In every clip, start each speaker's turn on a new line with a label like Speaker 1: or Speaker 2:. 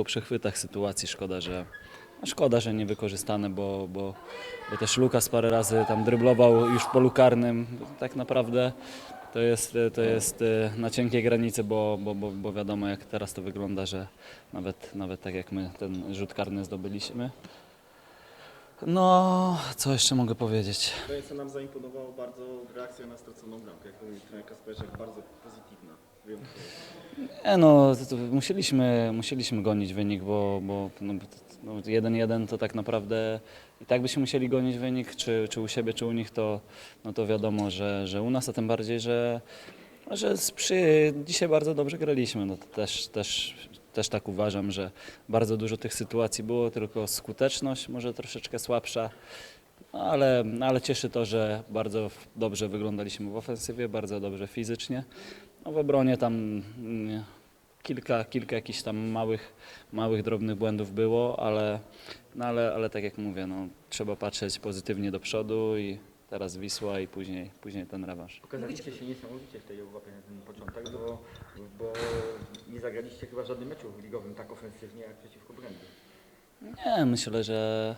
Speaker 1: po przechwytach sytuacji. Szkoda, że, no szkoda, że niewykorzystane, bo, bo, bo też Lukas parę razy tam dryblował już w polu karnym. Tak naprawdę to jest, to jest e, na cienkiej granicy, bo, bo, bo, bo wiadomo jak teraz to wygląda, że nawet, nawet tak jak my ten rzut karny zdobyliśmy. No, co jeszcze mogę powiedzieć?
Speaker 2: Wydaje się nam zaimponowało bardzo reakcja na straconą bramkę, jak mówi trener Kasperczak, bardzo pozytywna.
Speaker 1: Nie no, to, musieliśmy, musieliśmy gonić wynik, bo, bo no, no, 1-1 to tak naprawdę i tak byśmy musieli gonić wynik, czy, czy u siebie, czy u nich, to, no to wiadomo, że, że u nas, a tym bardziej, że, że przy, dzisiaj bardzo dobrze graliśmy. No, też, też, też tak uważam, że bardzo dużo tych sytuacji było, tylko skuteczność może troszeczkę słabsza. Ale, ale cieszy to, że bardzo dobrze wyglądaliśmy w ofensywie, bardzo dobrze fizycznie. No w obronie tam mm, kilka, kilka jakichś tam małych, małych, drobnych błędów było, ale, no ale, ale tak jak mówię, no, trzeba patrzeć pozytywnie do przodu i teraz Wisła i później, później ten rewanż.
Speaker 3: Pokazaliście się niesamowicie w tej Europie na ten początek, bo, bo nie zagraliście chyba żadnym meczu ligowym tak ofensywnie jak przeciwko Brędzy.
Speaker 1: Nie, myślę, że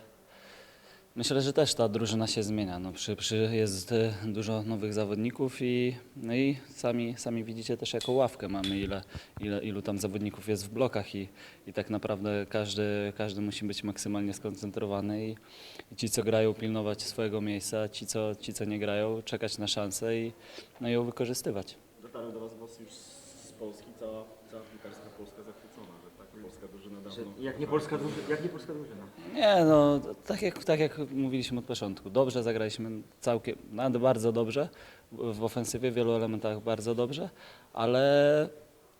Speaker 1: myślę, że też ta drużyna się zmienia. No, przy, przy jest e, dużo nowych zawodników i, no i sami, sami widzicie też jaką ławkę mamy, ile, ile, ilu tam zawodników jest w blokach i, i tak naprawdę każdy, każdy musi być maksymalnie skoncentrowany i, i ci, co grają, pilnować swojego miejsca, ci, co, ci, co nie grają, czekać na szansę i, no, ją wykorzystywać.
Speaker 2: Dotarły do Was już z Polski, cała, piłkarska Polska zachwycona, że tak polska
Speaker 3: Jak, nie polska drużyna, jak nie polska drużyna.
Speaker 1: Nie, no tak jak, tak jak mówiliśmy od początku, dobrze zagraliśmy całkiem, nawet bardzo dobrze, w ofensywie w wielu elementach bardzo dobrze, ale,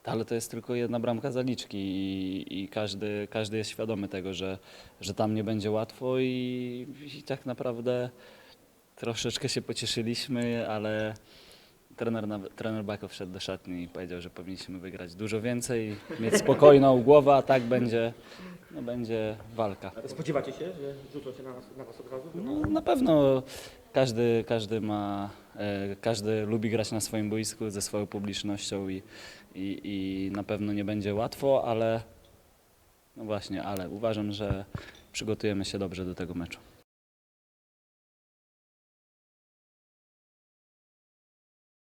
Speaker 1: ale to jest tylko jedna bramka zaliczki i, i każdy, każdy jest świadomy tego, że, że tam nie będzie łatwo i, i tak naprawdę troszeczkę się pocieszyliśmy, ale trener, nawet- trener Bako wszedł do szatni i powiedział, że powinniśmy wygrać dużo więcej, mieć spokojną głowę, a tak będzie, no, będzie walka.
Speaker 3: Spodziewacie się, że rzucą się na, nas, na was od razu?
Speaker 1: No, na pewno każdy, każdy ma, e, każdy lubi grać na swoim boisku ze swoją publicznością i, i, i na pewno nie będzie łatwo, ale no właśnie, ale uważam, że przygotujemy się dobrze do tego meczu.